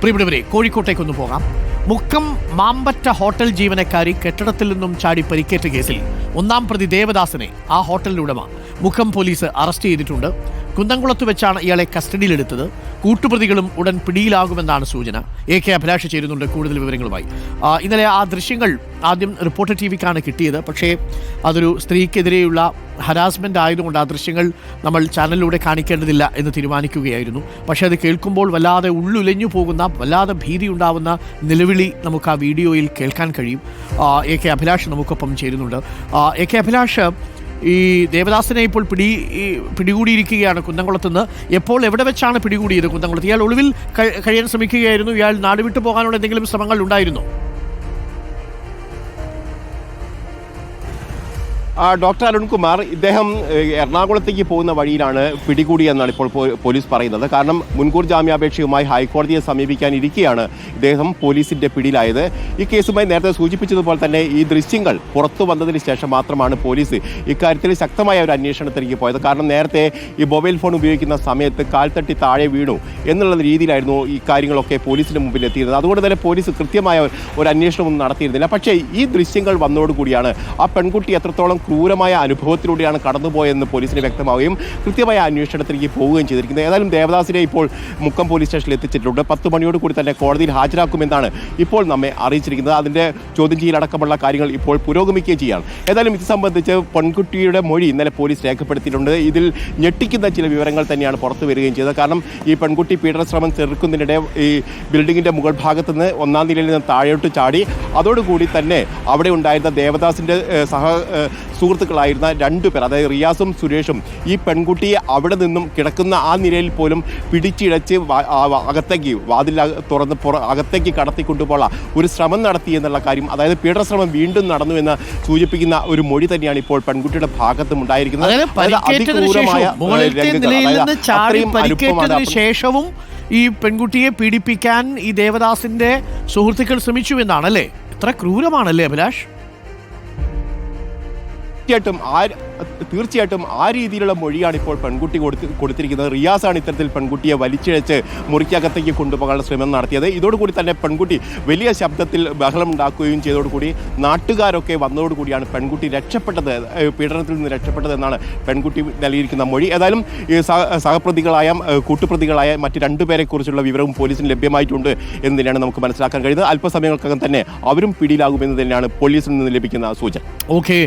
പ്രിയപ്പെട്ടവരെ കോഴിക്കോട്ടേക്കൊന്ന് പോകാം. മുക്കം മാമ്പറ്റ ഹോട്ടൽ ജീവനക്കാരി കെട്ടിടത്തിൽ നിന്നും ചാടി പരിക്കേറ്റ കേസിൽ ഒന്നാം പ്രതി ദേവദാസനെ ആ ഹോട്ടലിന്റെ ഉടമ മുക്കം പോലീസ് അറസ്റ്റ് ചെയ്തിട്ടുണ്ട്. കുന്നംകുളത്ത് വെച്ചാണ് ഇയാളെ കസ്റ്റഡിയിലെടുത്തത്. കൂട്ടുപ്രതികളും ഉടൻ പിടിയിലാകുമെന്നാണ് സൂചന. എ കെ അഭിലാഷ് ചേരുന്നുണ്ട് കൂടുതൽ വിവരങ്ങളുമായി. ഇന്നലെ ആ ദൃശ്യങ്ങൾ ആദ്യം റിപ്പോർട്ടർ ടി വിക്കാണ് കിട്ടിയത്. പക്ഷേ അതൊരു സ്ത്രീക്കെതിരെയുള്ള ഹരാസ്മെന്റ് ആയതുകൊണ്ട് ആ ദൃശ്യങ്ങൾ നമ്മൾ ചാനലിലൂടെ കാണിക്കേണ്ടതില്ല എന്ന് തീരുമാനിക്കുകയായിരുന്നു. പക്ഷേ അത് കേൾക്കുമ്പോൾ വല്ലാതെ ഉള്ളുലഞ്ഞു പോകുന്ന വല്ലാതെ ഭീതി ഉണ്ടാവുന്ന നിലവിളി നമുക്ക് ആ വീഡിയോയിൽ കേൾക്കാൻ കഴിയും. എ കെ അഭിലാഷ് നമുക്കൊപ്പം ചേരുന്നുണ്ട്. എ കെ അഭിലാഷ് ഈ ദേവദാസിനെ ഇപ്പോൾ പിടി പിടികൂടിയിരിക്കുകയാണ് കുന്നംകുളത്ത് നിന്ന്. എപ്പോൾ എവിടെ വെച്ചാണ് പിടികൂടിയത് കുന്നംകുളത്ത് ഇയാൾ ഒളിവിൽ കഴി- കഴിയാൻ ശ്രമിക്കുകയായിരുന്നു. ഇയാൾ നാടുവിട്ടു പോകാനുള്ള എന്തെങ്കിലും ശ്രമങ്ങൾ ഉണ്ടായിരുന്നോ? ഡോക്ടർ അരുൺകുമാർ ഇദ്ദേഹം എറണാകുളത്തേക്ക് പോകുന്ന വഴിയിലാണ് പിടികൂടിയെന്നാണ് ഇപ്പോൾ പോലീസ് പറയുന്നത്. കാരണം മുൻകൂർ ജാമ്യാപേക്ഷയുമായി ഹൈക്കോടതിയെ സമീപിക്കാൻ ഇരിക്കെയാണ് ഇദ്ദേഹം പോലീസിന്റെ പിടിയിലായത്. ഈ കേസുമായി നേരത്തെ സൂചിപ്പിച്ചതുപോലെ തന്നെ ഈ ദൃശ്യങ്ങൾ പുറത്തു വന്നതിന് ശേഷം മാത്രമാണ് പോലീസ് ഇക്കാര്യത്തിൽ ശക്തമായ ഒരു അന്വേഷണത്തിലേക്ക് പോയത്. കാരണം നേരത്തെ ഈ മൊബൈൽ ഫോൺ ഉപയോഗിക്കുന്ന സമയത്ത് കാൽത്തട്ടി താഴെ വീണു എന്നുള്ള രീതിയിലായിരുന്നു ഈ കാര്യങ്ങളൊക്കെ പോലീസിന് മുമ്പിൽ എത്തിയിരുന്നത്. അതുകൊണ്ട് തന്നെ പോലീസ് കൃത്യമായ ഒരു അന്വേഷണമൊന്നും നടത്തിയിരുന്നില്ല. പക്ഷേ ഈ ദൃശ്യങ്ങൾ വന്നതോടുകൂടിയാണ് ആ പെൺകുട്ടി എത്രത്തോളം ക്രൂരമായ അനുഭവത്തിലൂടെയാണ് കടന്നുപോയതെന്ന് പോലീസിന് വ്യക്തമാവുകയും കൃത്യമായ അന്വേഷണത്തിലേക്ക് പോവുകയും ചെയ്തിരിക്കുന്നത്. ഏതായാലും ദേവദാസിനെ ഇപ്പോൾ മുക്കം പോലീസ് സ്റ്റേഷനിൽ എത്തിച്ചിട്ടുണ്ട്. പത്ത് മണിയോട് കൂടി തന്നെ കോടതിയിൽ ഹാജരാക്കുമെന്നാണ് ഇപ്പോൾ നമ്മെ അറിയിച്ചിരിക്കുന്നത്. അതിന്റെ ചോദ്യം ചെയ്യലടക്കമുള്ള കാര്യങ്ങൾ ഇപ്പോൾ പുരോഗമിക്കുകയും ചെയ്യുകയാണ് ഏതായാലും ഇത് സംബന്ധിച്ച് പെൺകുട്ടിയുടെ മൊഴി ഇന്നലെ പോലീസ് രേഖപ്പെടുത്തിയിട്ടുണ്ട്. ഇതിൽ ഞെട്ടിക്കുന്ന ചില വിവരങ്ങൾ തന്നെയാണ് പുറത്തു വരികയും ചെയ്തത്. കാരണം ഈ പെൺകുട്ടി പീഡനശ്രമം ചെറുക്കുന്നതിനിടെ ഈ ബിൽഡിങ്ങിന്റെ മുകൾ ഭാഗത്ത് നിന്ന് ഒന്നാം നിലയിൽ നിന്ന് താഴോട്ട് ചാടി അതോടുകൂടി തന്നെ അവിടെ ഉണ്ടായിരുന്ന ദേവദാസിന്റെ സഹ സുഹൃത്തുക്കളായിരുന്ന രണ്ടു പേർ അതായത് റിയാസും സുരേഷും ഈ പെൺകുട്ടിയെ അവിടെ നിന്നും കിടക്കുന്ന ആ നിലയിൽ പോലും പിടിച്ചിഴച്ച് അകത്തേക്ക് വാതിൽ തുറന്ന് പുറ അകത്തേക്ക് കടത്തിക്കൊണ്ടുപോകാൻ ഒരു ശ്രമം നടത്തി എന്നുള്ള കാര്യം അതായത് പീഡനശ്രമം വീണ്ടും നടന്നു എന്ന് സൂചിപ്പിക്കുന്ന ഒരു മൊഴി തന്നെയാണ് ഇപ്പോൾ പെൺകുട്ടിയുടെ ഭാഗത്തും ഉണ്ടായിരിക്കുന്നത്. ശേഷവും ഈ പെൺകുട്ടിയെ പീഡിപ്പിക്കാൻ ഈ ദേവദാസിന്റെ സുഹൃത്തുക്കൾ ശ്രമിച്ചു എന്നാണല്ലേ ഇത്ര ക്രൂരമാണല്ലേ അഭിലാഷ്? തീർച്ചയായിട്ടും ആ തീർച്ചയായിട്ടും ആ രീതിയിലുള്ള മൊഴിയാണ് ഇപ്പോൾ പെൺകുട്ടി കൊടുത്ത് കൊടുത്തിരിക്കുന്നത്. റിയാസാണ് ഇത്തരത്തിൽ പെൺകുട്ടിയെ വലിച്ചിഴച്ച് മുറിക്കകത്തേക്ക് കൊണ്ടുപോകാനുള്ള ശ്രമം നടത്തിയത്. ഇതോടുകൂടി തന്നെ പെൺകുട്ടി വലിയ ശബ്ദത്തിൽ ബഹളം ഉണ്ടാക്കുകയും ചെയ്തതോടുകൂടി നാട്ടുകാരൊക്കെ വന്നതോടുകൂടിയാണ് പെൺകുട്ടി രക്ഷപ്പെട്ടത് പീഡനത്തിൽ നിന്ന് രക്ഷപ്പെട്ടത് എന്നാണ് പെൺകുട്ടി നൽകിയിരിക്കുന്ന മൊഴി. ഏതായാലും സഹപ്രതികളായ കൂട്ടുപ്രതികളായ മറ്റ് രണ്ടുപേരെ കുറിച്ചുള്ള വിവരവും പോലീസിന് ലഭ്യമായിട്ടുണ്ട് എന്ന് തന്നെയാണ് നമുക്ക് മനസ്സിലാക്കാൻ കഴിയുന്നത്. അല്പസമയങ്ങൾക്കകം തന്നെ അവരും പിടിയിലാകുമെന്ന് തന്നെയാണ് പോലീസിൽ നിന്ന് ലഭിക്കുന്ന സൂചന. ഓക്കെ.